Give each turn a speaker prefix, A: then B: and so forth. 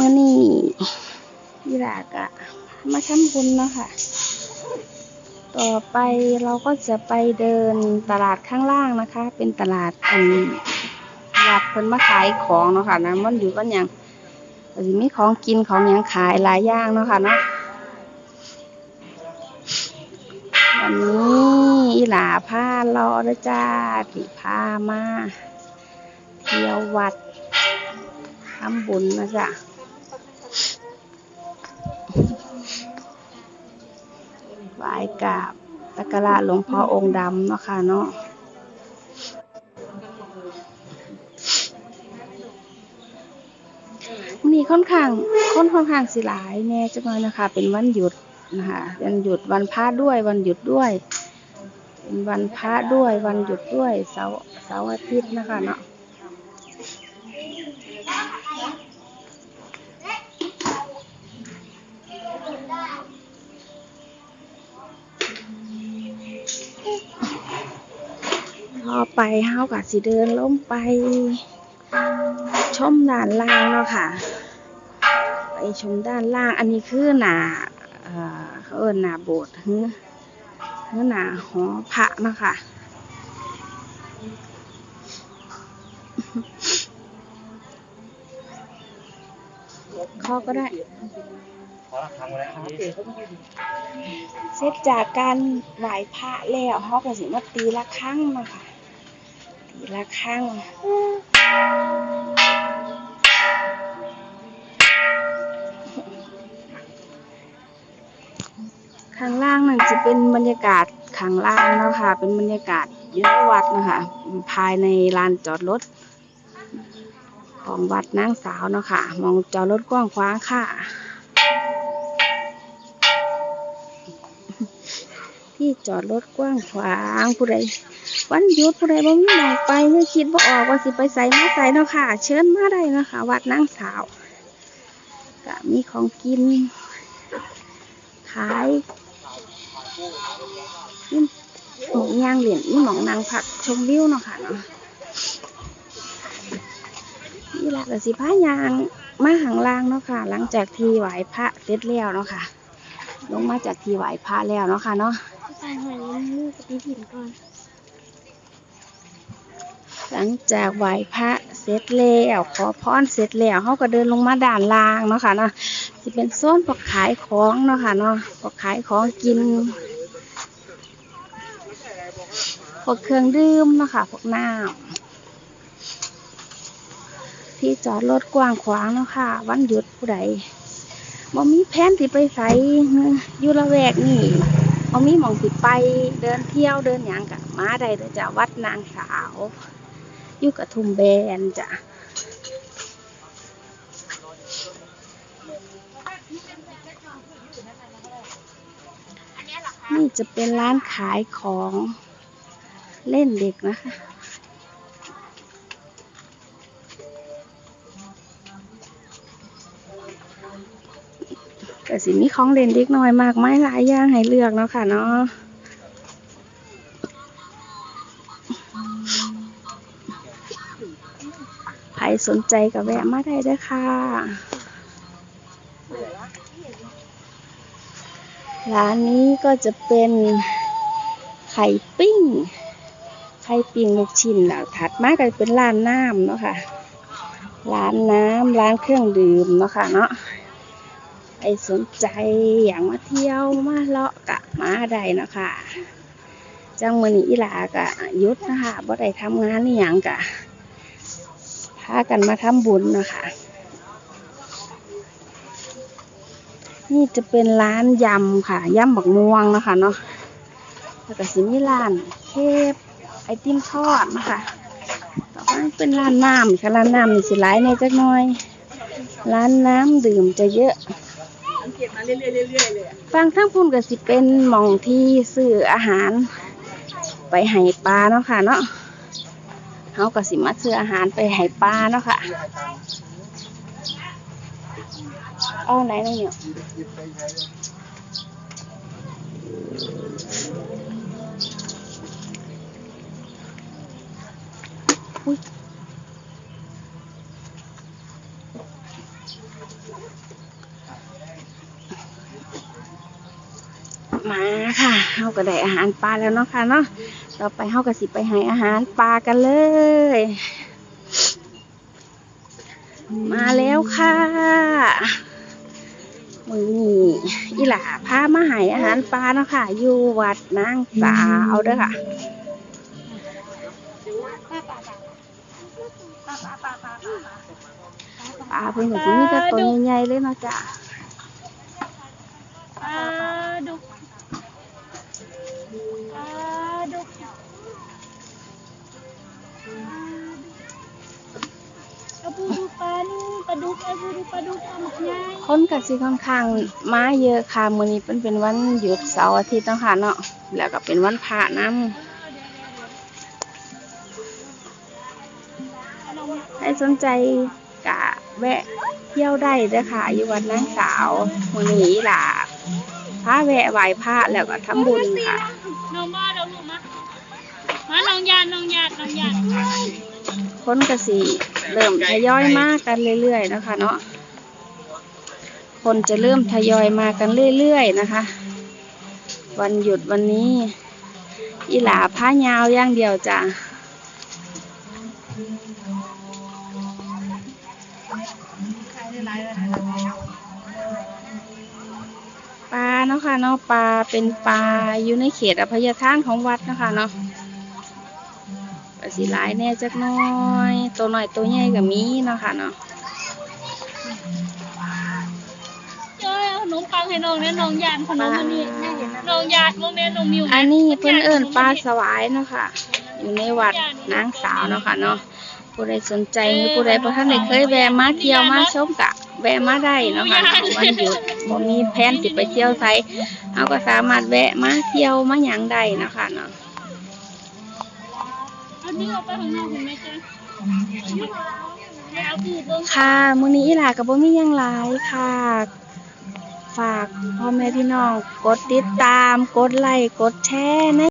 A: เมื่อนี้ยีรากะมาทำบุญเนาะค่ะ ต่อไปเราก็จะไปเดินตลาดข้างล่างนะคะ เป็นตลาดอันวัดเพิ่นมาขายของเนาะค่ะนะมันอยู่กันอย่างมีของกินของยังขายหลายอย่างเนาะค่ะเนาะวันนี้อีหลาพารอเด้จ้าที่พามา เที่ยววัดทำบุญนะจ๊ะ ไหว้กราบสักการะหลวงพ่อองค์ดำเนาะค่ะเนาะวันนี้ค่อนข้างค่อนค่อนข้างสิหลายแน่จังเลยนะคะ เป็นวันหยุดนะคะวันหยุดวันพระด้วยวันหยุดด้วย เป็นวันพระด้วยวันหยุดด้วยเสาร์เสาร์อาทิตย์นะคะเนาะ อไปเฮาก็สิเดินลงไป ชมด้านล่างเนาะค่ะ ไปชมด้านล่าง อันนี้คือหนาเขาเอิ้นหนาโบสถ์ฮือฮือหนาหอพระเนาะค่ะเขาก็ได้เสร็จจากการไหว้พระแล้วเขาก็สิมาตีละครั้งเนาะค่ะ ตีละครั้งข้างล่างนั่นจะเป็นบรรยากาศข้างล่างนะค่ะเป็นบรรยากาศอยู่ในวัดนะคะภายในลานจอดรถของวัดนางสาวเนาะค่ะมองจอดรถกว้างขวางค่ะ ที่จอดรถกว้างขวางผู้ใดวันหยุดผู้ใดบ่มีหมองไปไม่คิดว่าออกว่าสิไปใส่มาใส่เนาะค่ะ เชิญมาได้เนาะค่ะวัดนางสาวก็มีของกิน ขายนี่หมองย่างเหรียญนี่หมองนางผักชมวิวเนาะค่ะเนาะนี่แหละก็สิพายางมาหางล่างเนาะค่ะ หลังจากที่ไหวพระเสร็จแล้วเนาะค่ะ ลงมาจากที่ไหวพระแล้วเนาะค่ะเนาะ
B: ใส่หอยมือกับพี่ผินก่อน
A: หลังจากไหว้พระเสร็จแล้วขอพรเสร็จแล้วเขาก็เดินลงมาด่านล่างเนาะค่ะเนาะจะเป็นโซนพวกขายของเนาะค่ะเนาะพวกขายของกินพวกเครื่องดื่มเนาะค่ะพวกน้ำที่จอดรถกว้างขวางเนาะค่ะ วันหยุดผู้ใดบ่มีแผนที่ไปไสอยู่ละแวกนี่ บ่มีหมองสิไปเดินเที่ยวเดินหยังกับมาได้เด้อจ้ะวัดนางสาวอยู่กับทุ่มแบนจ้ะนี่จะเป็นร้านขายของเล่นเด็กนะคะ แต่สิมีของเล่นเด็กน้อยมากมายหลายอย่างให้เลือกเนาะค่ะเนาะใครสนใจก็แวะมาได้เด้อค่ะร้านนี้ก็จะเป็นไข่ปิ้ง ไข่ปิ้งลูกชิ้นแล้วถัดมาก็เป็นร้านน้ำเนาะค่ะ ร้านน้ำร้านเครื่องดื่มเนาะค่ะเนาะ ใครสนใจอยากมาเที่ยวมาเลาะกะมาได้นะค่ะจังมือนี้อีหลากะยุดนะคะบ่ได้ทำงานนี่อยังกะพากันมาทำบุญนะคะ นี่จะเป็นร้านยำค่ะยำบักม่วงนะคะเนาะแล้วก็สิมีร้านเคปไอติมทอดนะคะต่อไปเป็นร้านน้ำค่ะร้านน้ำนี่สิหลายในจักหน่อย ร้านน้ำดื่มจะเยอะ ฟังทั้งพุ่นก็สิเป็นหม่องที่ซื้ออาหาร ไปให้ปลาเนาะค่ะเนาะเขาก็สิมาซื้ออาหารไปให้ปลาเนาะค่ะ เอาไหนน้องเนี่ยอุ๊ยาก็ได้อาหารปลาแล้วเนาะค่ะเนาะต่อไปเฮาก็สิไปให้อาหารปลากันเลย มาแล้วค่ะมือนี้อีหล่าพามาให้อาหารปลาเนาะค่ะ อยู่วัดนางสาวเด้อค่ะปลาเพิ่นก็สิมีแต่ตัวใหญ่ๆเลยเนาะจ้ะ
B: ปลาดุกปลาปูดูปลาดุกปลาหมึกใหญ่
A: คนก็สิค่อนข้างมาเยอะค่ะมื้อนี้เป็นเป็นวันหยุดเสาร์อาทิตย์เนาะค่ะเนาะแล้วก็เป็นวันพระนำใครสนใจกะแวะเที่ยวได้เด้อค่ะอยู่วัดนางสาวมื้อนี้ล่ะพาแวะไหว้พระแล้วก็ทำบุญค่ะ
B: น้องบ้าเราลูกมามาน้องยานน้องยานน้องยาน
A: คนก็สิ เริ่มทยอยมากันเรื่อยๆนะคะเนาะคนจะเริ่มทยอยมากันเรื่อยๆนะคะ วันหยุดวันนี้ อีหลาผ้ายาวอย่างเดียวจ้ะปลาเนาะค่ะเนาะปลาเป็นปลาอยู่ในเขตอภัยทานของวัดนะคะเนาะ ก็สิหลายแหน่จักหน้อย ตัวน้อยตัวใหญ่ก็มีเนาะค่ะเนาะ
B: เจ้ยเอาขนมปังให้น้องเนี่ยน้องยานขนมอันนี้น้องยานพวกเนี้ยน้องมิว
A: อันนี้เพิ่นเอิ้นปลาสวายเนาะค่ะ อยู่ในวัดนางสาวเนาะค่ะเนาะผู้ใดสนใจหรือผู้ใดบ่ทันได้เคยแวะมาเที่ยวมาชมกะแวะมาได้เนาะค่ะเนาะวันหยุดบ่มีแผนสิไปเที่ยวไสเฮาก็สามารถแวะมาเที่ยวมาหยังได้เนาะค่ะเนาะ
B: นี่เอาไปข้างนอกคุณแม่เจ้ะให้เอาปูเบิ้ง
A: ค่ะมื้อนี้อีหลาก็บ่มีหยังหลายค่ะ ฝากพ่อแม่พี่น้อง กดติดตาม กดไลค์ กดแชร์นะ